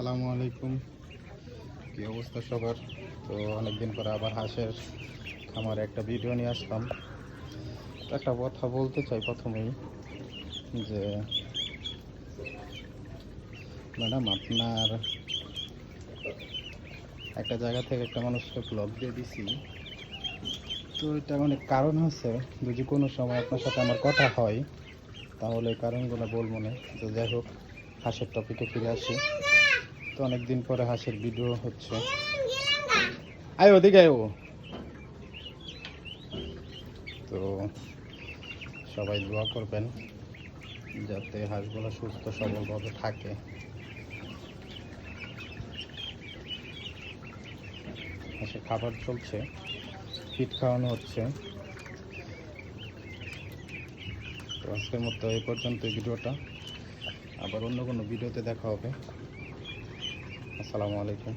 আসসালামু আলাইকুম। কি অবস্থা সবার? তো অনেকদিন পরে আবার হাঁসের খামারে একটা ভিডিও নিয়ে আসলাম। একটা কথা বলতে চাই প্রথমেই, যে ম্যাডাম, আপনার একটা জায়গা থেকে একটা মানুষকে ব্লগ দিয়ে দিছি। তো এটা অনেক কারণ হচ্ছে, যদি কোনো সময় আপনার সাথে আমার কথা হয়, তাহলে কারণগুলো বলব না। তো যাই হোক, হাঁসের টপিকে ফিরে আসি। তো অনেকদিন পরে হাঁসের ভিডিও হচ্ছে। আয় ওদিকে আয় ও। তো সবাই দোয়া করবেন যাতে হাঁসগুলো সুস্থ সবলভাবে থাকে। হাঁসের খাবার চলছে ফিট খাওয়ানো হচ্ছে। তো আজকের মতো এই পর্যন্ত এই ভিডিওটা। আবার অন্য কোনো ভিডিওতে দেখা হবে। আসসালামু আলাইকুম।